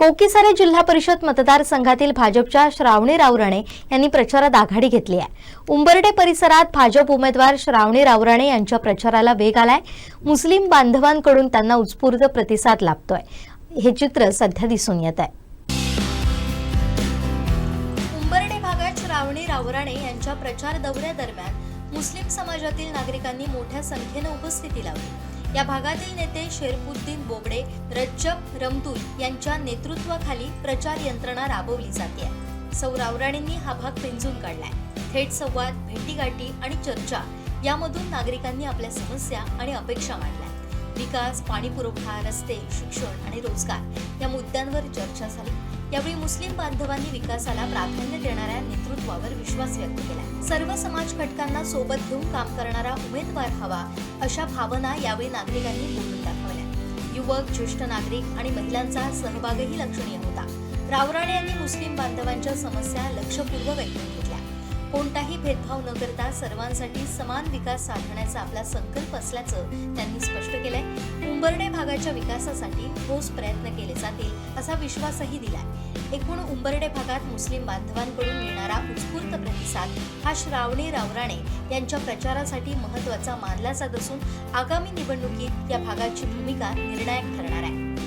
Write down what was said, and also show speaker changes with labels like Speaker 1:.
Speaker 1: कोकीसारे जिल्हा परिषद मतदारसंघातील भाजपच्या श्रावणी रावराणे यांनी प्रचारात आघाडी घेतली आहे. उंबरडे परिसरात भाजप उमेदवार श्रावणी रावराणे यांच्या प्रचाराला वेग आलाय. मुस्लिम बांधवांकडून त्यांना उत्स्फूर्त प्रतिसाद लाभतोय. हे चित्र सध्या दिसून येत आहे. उंबरडे भागात श्रावणी रावराणे यांच्या प्रचार दौऱ्यादरम्यान मुस्लिम समाजातील नागरिकांनी मोठ्या संख्येनं उपस्थिती लावली. या भागातील नेते शेरपुद्दीन बोबडे रज्जब रमदूल यांच्या नेतृत्वाखाली प्रचार यंत्रणा राबवली जाते. सौ रावराणींनी हा भाग पिंजून काढलाय. थेट संवाद भेटीगाठी आणि चर्चा यामधून नागरिकांनी आपल्या समस्या आणि अपेक्षा मांडल्या विकास पाणी पुरवठा रस्ते शिक्षण आणि रोजगार या मुद्द्यांवर चर्चा झाली. यावेळी मुस्लिम बांधवांनी विकासाला प्राधान्य देणाऱ्या नेतृत्वावर विश्वास व्यक्त केला. सर्व समाज घटकांना सोबत घेऊन काम करणारा उमेदवार हवा अशा भावना यावेळी नागरिकांनी बोलून दाखवल्या. युवक ज्येष्ठ नागरिक आणि महिलांचा सहभागही लक्षणीय होता. रावराणे यांनी मुस्लिम बांधवांच्या समस्या लक्षपूर्वक ऐकून घेतल्या कोणताही भेदभाव न करता सर्वांसाठी समान विकास साधण्याचा आपला संकल्प असल्याचं त्यांनी स्पष्ट केलंय. उंबरडे भागाच्या विकासासाठी ठोस प्रयत्न केले जातील असा विश्वासही दिलाय. एकूण उंबरडे भागात मुस्लिम बांधवांकडून मिळणारा उत्स्फूर्त प्रतिसाद हा श्रावणी रावराणे यांच्या प्रचारासाठी महत्त्वाचा मानला जात असून आगामी निवडणुकीत या भागाची भूमिका निर्णायक ठरणार आहे.